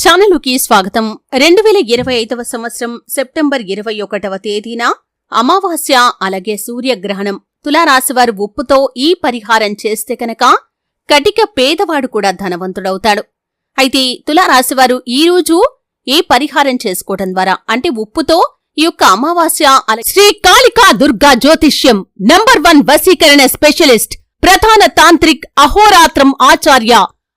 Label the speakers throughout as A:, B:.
A: ఛానలుకి స్వాగతం. రెండు వేల ఇరవై ఐదవ సంవత్సరం సెప్టెంబర్ ఇరవై ఒకటవ తేదీన అమావాస్య అలాగే సూర్యగ్రహణం తులారాశివారు ఉప్పుతో ఈ పరిహారం చేస్తే కనుక కటిక పేదవాడు కూడా ధనవంతుడవుతాడు. అయితే తులారాశివారు ఈ రోజు పరిహారం చేసుకోవటం ద్వారా అంటే ఉప్పుతో ఈ యొక్క అమావాస్య అలా శ్రీ కాళికా దుర్గా జ్యోతిష్యం నంబర్ వన్ వసీకరణ స్పెషలిస్ట్ ప్రధాన తాంత్రిక్ అహోరాత్రం ఆచార్య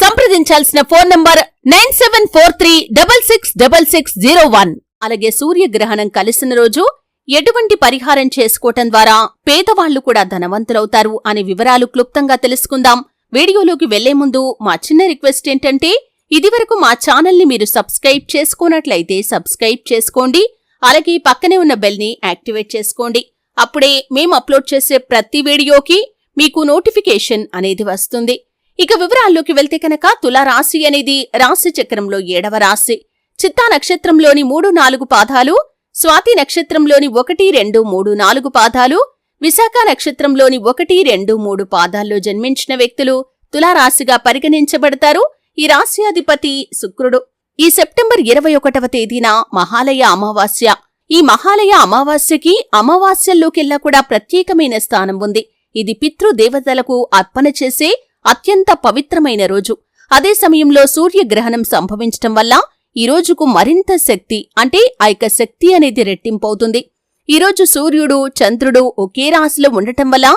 A: సంప్రదించాల్సిన phone number nine seven four three double six double six zero one. అలాగే సూర్యగ్రహణం కలిసిన రోజు ఎటువంటి పరిహారం చేసుకోవటం ద్వారా పేదవాళ్ళు కూడా ధనవంతులవుతారు అనే వివరాలు క్లుప్తంగా తెలుసుకుందాం. వీడియోలోకి వెళ్ళే ముందు మా చిన్న రిక్వెస్ట్ ఏంటంటే ఇదివరకు మా ఛానల్ని మీరు సబ్స్క్రైబ్ చేసుకోనట్లయితే సబ్స్క్రైబ్ చేసుకోండి. అలాగే పక్కనే ఉన్న బెల్ని యాక్టివేట్ చేసుకోండి. అప్పుడే మేము అప్లోడ్ చేసే ప్రతి వీడియోకి మీకు నోటిఫికేషన్ అనేది వస్తుంది. ఇక వివరాల్లోకి వెళ్తే కనుక తులారాశి అనేది రాశి చక్రంలో ఏడవ రాశి. చిత్తా నక్షత్రంలోని మూడు నాలుగు పాదాలు స్వాతి నక్షత్రంలోని ఒకటి రెండు మూడు నాలుగు పాదాలు విశాఖ నక్షత్రంలోని ఒకటి రెండు మూడు పాదాల్లో జన్మించిన వ్యక్తులు తులారాశిగా పరిగణించబడతారు. ఈ రాశ్యాధిపతి శుక్రుడు. ఈ సెప్టెంబర్ ఇరవై ఒకటవ తేదీన మహాలయ అమావాస్య. ఈ మహాలయ అమావాస్యకి అమావాస్యల్లోకెల్లా కూడా ప్రత్యేకమైన స్థానం ఉంది. ఇది పితృదేవతలకు అర్పణ చేసే అత్యంత పవిత్రమైన రోజు. అదే సమయంలో సూర్యగ్రహణం సంభవించటం వల్ల ఈ రోజుకు మరింత శక్తి అంటే ఆ యొక్క శక్తి అనేది రెట్టింపవుతుంది. ఈరోజు సూర్యుడు చంద్రుడు ఒకే రాశిలో ఉండటం వల్ల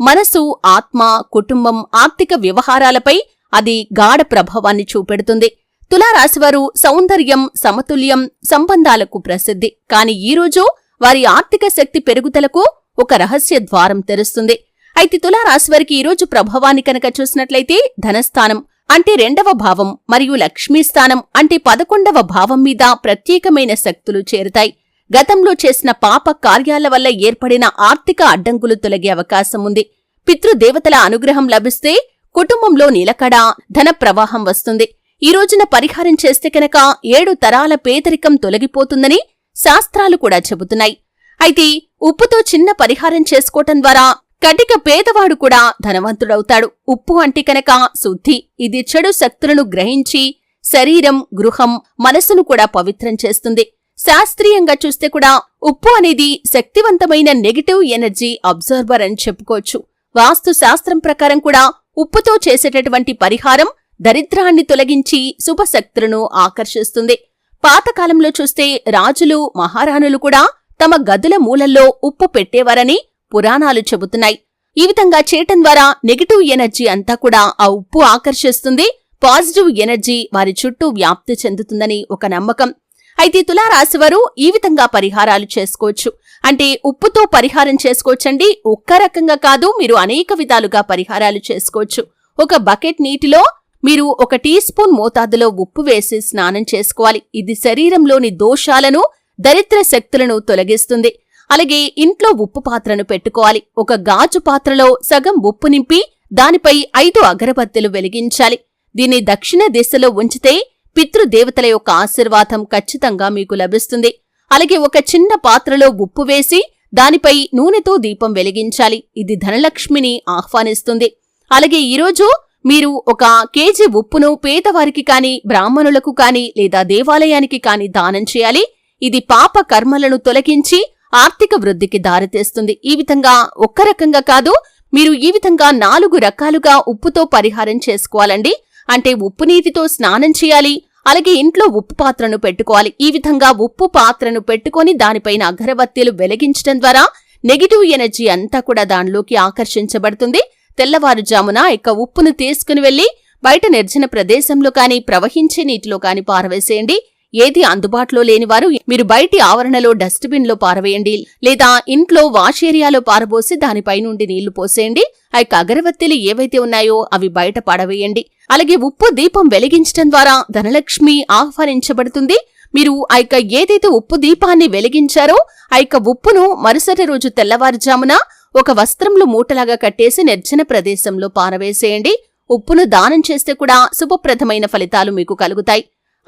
A: మనసు ఆత్మ కుటుంబం ఆర్థిక వ్యవహారాలపై అది గాఢ ప్రభావాన్ని చూపెడుతుంది. తులారాశివారు సౌందర్యం సమతుల్యం సంబంధాలకు ప్రసిద్ధి. కాని ఈరోజు వారి ఆర్థిక శక్తి పెరుగుదలకు ఒక రహస్య ద్వారం తెరుస్తుంది. అయితే తులారాశివారికి ఈరోజు ప్రభావాన్ని కనుక చూసినట్లయితే ధనస్థానం అంటే రెండవ భావం మరియు లక్ష్మీ స్థానం అంటే పదకొండవ భావం మీద ప్రత్యేకమైన శక్తులు చేరుతాయి. గతంలో చేసిన పాప కార్యాల వల్ల ఏర్పడిన ఆర్థిక అడ్డంకులు తొలగే అవకాశం ఉంది. పితృదేవతల అనుగ్రహం లభిస్తే కుటుంబంలో నిలకడ ధన ప్రవాహం వస్తుంది. ఈ రోజున పరిహారం చేస్తే కనుక ఏడు తరాల పేదరికం తొలగిపోతుందని శాస్త్రాలు కూడా చెబుతున్నాయి. అయితే ఉప్పుతో చిన్న పరిహారం చేసుకోవటం ద్వారా కటిక పేదవాడు కూడా ధనవంతుడవుతాడు. ఉప్పు అంటే కనుక శుద్ధి. ఇది చెడు శక్తులను గ్రహించి శరీరం గృహం మనసును కూడా పవిత్రం చేస్తుంది. శాస్త్రీయంగా చూస్తే కూడా ఉప్పు అనేది శక్తివంతమైన నెగటివ్ ఎనర్జీ అబ్జర్వర్ అని చెప్పుకోవచ్చు. వాస్తు శాస్త్రం ప్రకారం కూడా ఉప్పుతో చేసేటటువంటి పరిహారం దరిద్రాన్ని తొలగించి శుభశక్తులను ఆకర్షిస్తుంది. పాతకాలంలో చూస్తే రాజులు మహారాణులు కూడా తమ గదుల మూలల్లో ఉప్పు పెట్టేవారని పురాణాలు చెబుతున్నాయి. ఈ విధంగా చేయటం ద్వారా నెగటివ్ ఎనర్జీ అంతా కూడా ఆ ఉప్పు ఆకర్షిస్తుంది. పాజిటివ్ ఎనర్జీ వారి చుట్టూ వ్యాప్తి చెందుతుందని ఒక నమ్మకం. అయితే తులారాశివారు ఈ విధంగా పరిహారాలు చేసుకోవచ్చు. అంటే ఉప్పుతో పరిహారం చేసుకోవచ్చండి. ఒక్క రకంగా కాదు మీరు అనేక విధాలుగా పరిహారాలు చేసుకోవచ్చు. ఒక బకెట్ నీటిలో మీరు ఒక టీ స్పూన్ మోతాదులో ఉప్పు వేసి స్నానం చేసుకోవాలి. ఇది శరీరంలోని దోషాలను దరిద్ర శక్తులను తొలగిస్తుంది. అలాగే ఇంట్లో ఉప్పు పాత్రను పెట్టుకోవాలి. ఒక గాజు పాత్రలో సగం ఉప్పు నింపి దానిపై ఐదు అగరబత్తెలు వెలిగించాలి. దీన్ని దక్షిణ దిశలో ఉంచితే పితృదేవతల యొక్క ఆశీర్వాదం ఖచ్చితంగా మీకు లభిస్తుంది. అలాగే ఒక చిన్న పాత్రలో ఉప్పు వేసి దానిపై నూనెతో దీపం వెలిగించాలి. ఇది ధనలక్ష్మిని ఆహ్వానిస్తుంది. అలాగే ఈరోజు మీరు ఒక కేజీ ఉప్పును పేదవారికి కాని బ్రాహ్మణులకు కాని లేదా దేవాలయానికి కాని దానం చేయాలి. ఇది పాప కర్మలను తొలగించి ఆర్థిక వృద్ధికి దారితీస్తుంది. ఈ విధంగా ఒక్క రకంగా కాదు మీరు ఈ విధంగా నాలుగు రకాలుగా ఉప్పుతో పరిహారం చేసుకోవాలండి. అంటే ఉప్పు నీటితో స్నానం చేయాలి అలాగే ఇంట్లో ఉప్పు పాత్రను పెట్టుకోవాలి. ఈ విధంగా ఉప్పు పాత్రను పెట్టుకొని దానిపైన అగరబత్తీలు వెలిగించడం ద్వారా నెగిటివ్ ఎనర్జీ అంతా కూడా దానిలోకి ఆకర్షించబడుతుంది. తెల్లవారుజామున ఇక ఉప్పును తీసుకుని వెళ్ళి బయట నిర్జన ప్రదేశంలో కానీ ప్రవహించే నీటిలో కానీ పారవేసేయండి. ఏది అందుబాటులో లేనివారు మీరు బయటి ఆవరణలో డస్ట్బిన్లో పారవేయండి లేదా ఇంట్లో వాష్ ఏరియాలో పారబోసి దానిపైనుండి నీళ్ళు పోసేయండి. ఆ యొక్క అగరవత్తిలు ఏవైతే ఉన్నాయో అవి బయట పడవేయండి. అలాగే ఉప్పు దీపం వెలిగించడం ద్వారా ధనలక్ష్మి ఆహ్వానించబడుతుంది. మీరు ఆ యొక్క ఏదైతే ఉప్పు దీపాన్ని వెలిగించారో ఆ యొక్క ఉప్పును మరుసటి రోజు తెల్లవారుజామున ఒక వస్త్రంలో మూటలాగా కట్టేసి నిర్జన ప్రదేశంలో పారవేసేయండి. ఉప్పును దానం చేస్తే కూడా శుభప్రదమైన ఫలితాలు మీకు కలుగుతాయి.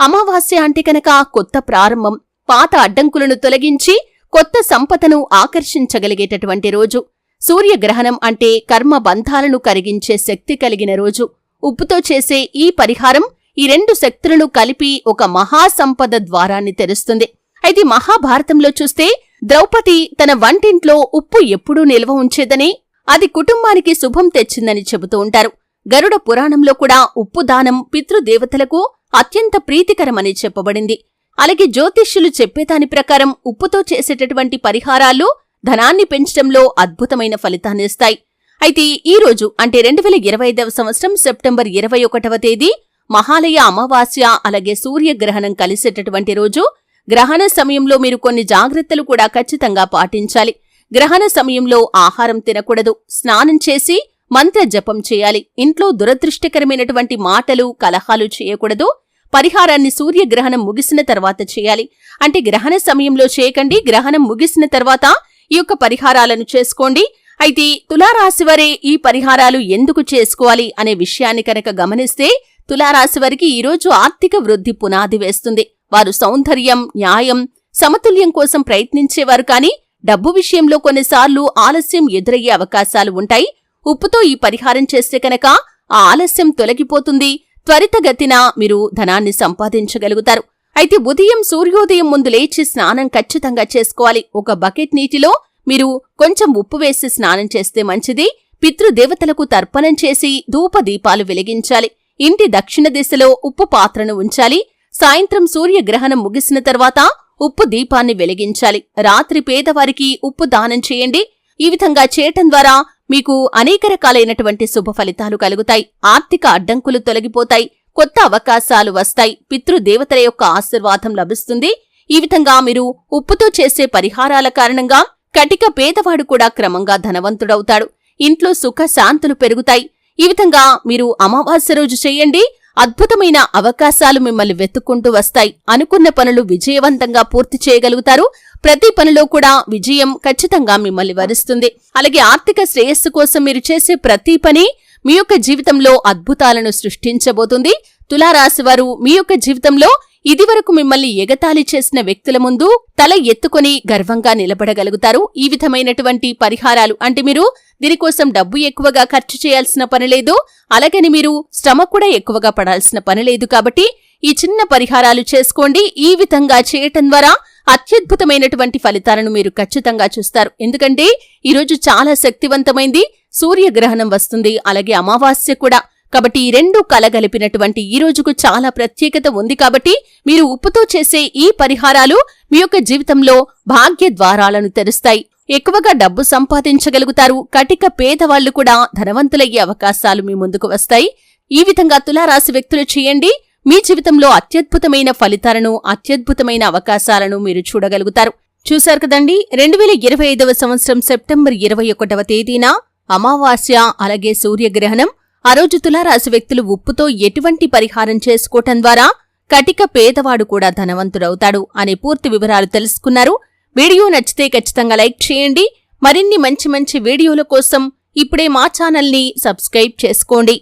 A: అమావాస్య అంటే కనుక కొత్త ప్రారంభం పాత అడ్డంకులను తొలగించి కొత్త సంపదను ఆకర్షించగలిగేటటువంటి రోజు. సూర్యగ్రహణం అంటే కర్మ బంధాలను కరిగించే శక్తి కలిగిన రోజు. ఉప్పుతో చేసే ఈ పరిహారం ఈ రెండు శక్తులను కలిపి ఒక మహాసంపద ద్వారాన్ని తెరుస్తుంది. అయితే మహాభారతంలో చూస్తే ద్రౌపది తన వంటింట్లో ఉప్పు ఎప్పుడూ నిల్వ ఉంచేదని అది కుటుంబానికి శుభం తెచ్చిందని చెబుతూ ఉంటారు. గరుడ పురాణంలో కూడా ఉప్పు దానం పితృదేవతలకు అత్యంత ప్రీతికరమని చెప్పబడింది. అలాగే జ్యోతిష్యులు చెప్పేదాని ప్రకారం ఉప్పుతో చేసేటటువంటి పరిహారాలు ధనాన్ని పెంచడంలో అద్భుతమైన ఫలితాన్నిస్తాయి అయితే ఈ రోజు అంటే రెండు వేల ఇరవై ఐదవ సంవత్సరం సెప్టెంబర్ ఇరవై ఒకటవ తేదీ మహాలయ అమావాస్య అలాగే సూర్యగ్రహణం కలిసేటటువంటి రోజు గ్రహణ సమయంలో మీరు కొన్ని జాగ్రత్తలు కూడా ఖచ్చితంగా పాటించాలి. గ్రహణ సమయంలో ఆహారం తినకూడదు. స్నానం చేసి మంత్ర జపం చేయాలి. ఇంట్లో దురదృష్టకరమైనటువంటి మాటలు కలహాలు చేయకూడదు. పరిహారాన్ని సూర్యగ్రహణం ముగిసిన తర్వాత చేయాలి. అంటే గ్రహణ సమయంలో చేయకండి. గ్రహణం ముగిసిన తర్వాత ఈ యొక్క పరిహారాలను చేసుకోండి. అయితే తులారాశి వారే ఈ పరిహారాలు ఎందుకు చేసుకోవాలి అనే విషయాన్ని కనుక గమనిస్తే తులారాశి వారికి ఈరోజు ఆర్థిక వృద్ధి పునాది వేస్తుంది. వారు సౌందర్యం న్యాయం సమతుల్యం కోసం ప్రయత్నించేవారు కానీ డబ్బు విషయంలో కొన్నిసార్లు ఆలస్యం ఎదురయ్యే అవకాశాలు ఉంటాయి. ఉప్పుతో ఈ పరిహారం చేస్తే కనుక ఆ ఆలస్యం తొలగిపోతుంది. త్వరితగతిన మీరు ధనాన్ని సంపాదించగలుగుతారు. అయితే ఉదయం సూర్యోదయం ముందు లేచి స్నానం ఖచ్చితంగా చేసుకోవాలి. ఒక బకెట్ నీటిలో మీరు కొంచెం ఉప్పు వేసి స్నానం చేస్తే మంచిది. పితృదేవతలకు తర్పణం చేసి ధూపదీపాలు వెలిగించాలి. ఇంటి దక్షిణ దిశలో ఉప్పు పాత్రను ఉంచాలి. సాయంత్రం సూర్యగ్రహణం ముగిసిన తర్వాత ఉప్పు దీపాన్ని వెలిగించాలి. రాత్రి పేదవారికి ఉప్పు దానం చేయండి. ఈ విధంగా చేయటం ద్వారా మీకు అనేక రకాలైనటువంటి శుభ ఫలితాలు కలుగుతాయి. ఆర్థిక అడ్డంకులు తొలగిపోతాయి. కొత్త అవకాశాలు వస్తాయి. పితృదేవతల యొక్క ఆశీర్వాదం లభిస్తుంది. ఈ విధంగా మీరు ఉప్పుతో చేసే పరిహారాల కారణంగా కటిక పేదవాడు కూడా క్రమంగా ధనవంతుడవుతాడు. ఇంట్లో సుఖ శాంతులు పెరుగుతాయి. ఈ విధంగా మీరు అమావాస్య రోజు చేయండి. అద్భుతమైన అవకాశాలు మిమ్మల్ని వెతుక్కుంటూ వస్తాయి. అనుకున్న పనులు విజయవంతంగా పూర్తి చేయగలుగుతారు. ప్రతి పనిలో కూడా విజయం ఖచ్చితంగా మిమ్మల్ని వరిస్తుంది. అలాగే ఆర్థిక శ్రేయస్సు కోసం మీరు చేసే ప్రతి పని మీ యొక్క జీవితంలో అద్భుతాలను సృష్టించబోతుంది. తులారాశివారు మీ యొక్క జీవితంలో ఇదివరకు మిమ్మల్ని ఎగతాళి చేసిన వ్యక్తుల ముందు తల ఎత్తుకొని గర్వంగా నిలబడగలుగుతారు. ఈ విధమైనటువంటి పరిహారాలు అంటే మీరు దీనికోసం డబ్బు ఎక్కువగా ఖర్చు చేయాల్సిన పనిలేదు అలాగని మీరు శ్రమ కూడా ఎక్కువగా పడాల్సిన పని లేదు కాబట్టి ఈ చిన్న పరిహారాలు చేసుకోండి. ఈ విధంగా చేయటం ద్వారా అత్యద్భుతమైనటువంటి ఫలితాలను మీరు ఖచ్చితంగా చూస్తారు. ఎందుకంటే ఈరోజు చాలా శక్తివంతమైంది. సూర్యగ్రహణం వస్తుంది. అలాగే అమావాస్య కూడా కాబట్టి ఈ రెండు కలగలిపినటువంటి ఈ రోజుకు చాలా ప్రత్యేకత ఉంది కాబట్టి మీరు ఉప్పుతో చేసే ఈ పరిహారాలు మీ యొక్క జీవితంలో భాగ్య ద్వారాలను తెరుస్తాయి. ఎక్కువగా డబ్బు సంపాదించగలుగుతారు. కటిక పేదవాళ్ళు కూడా ధనవంతులయ్యే అవకాశాలు మీ ముందుకు వస్తాయి. ఈ విధంగా తులారాశి వ్యక్తులు చేయండి. మీ జీవితంలో అత్యద్భుతమైన ఫలితాలను అత్యద్భుతమైన అవకాశాలను మీరు చూడగలుగుతారు. చూశారు కదండి? రెండు వేల ఇరవై ఐదవ సంవత్సరం సెప్టెంబర్ ఇరవై ఒకటవ తేదీన అమావాస్య అలాగే సూర్యగ్రహణం. ఆ రోజు తులారాశి వ్యక్తులు ఉప్పుతో ఎటువంటి పరిహారం చేసుకోవటం ద్వారా కటిక పేదవాడు కూడా ధనవంతుడవుతాడు అనే పూర్తి వివరాలు తెలుసుకున్నారు. వీడియో నచ్చితే ఖచ్చితంగా లైక్ చేయండి. మరిన్ని మంచి మంచి వీడియోల కోసం ఇప్పుడే మా ఛానల్ని సబ్స్క్రైబ్ చేసుకోండి.